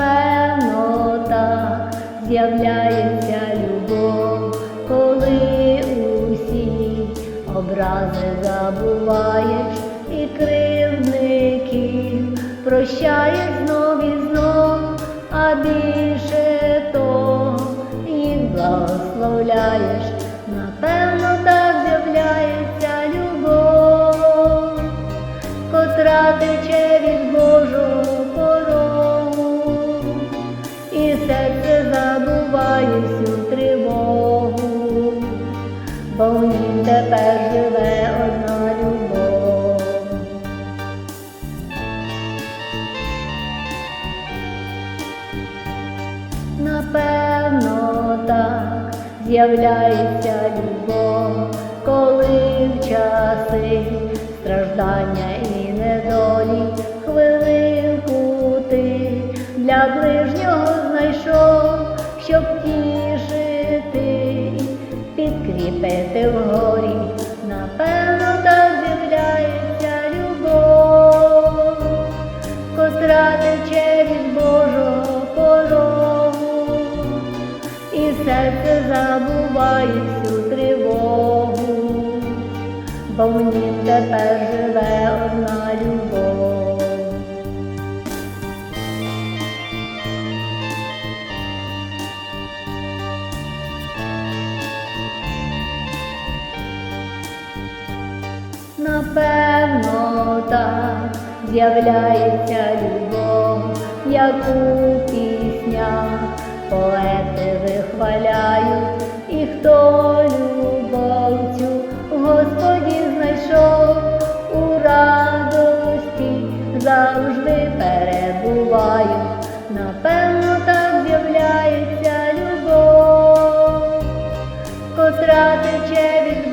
певно так з'являється любов, коли усі образи забуваєш і кривдників прощаєш знов і знов, а більше то їх благословляєш. Бо в тепер живе одна любов. Напевно, так з'являється любов, коли в часи страждання і недолі хвилинку ти для ближнього знайшов, щоб тішити, підкріпити вгорі. Напевно, так з'являється любов, котра тече від Божого порогу, і серце забуває всю тривогу, бо в нім тепер живе одна Напевно, так з'являється любов, яку пісня поети вихваляють, і хто любов цю Господі знайшов у радості, завжди перебуваю. Напевно, так з'являється любов, котра тече від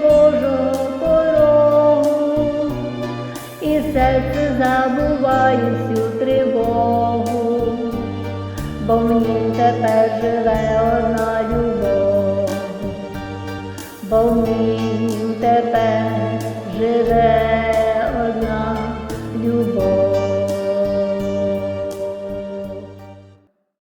серце забуває всю тривогу, бо в нім тепер живе одна любов, бо в нім тепер живе одна любов.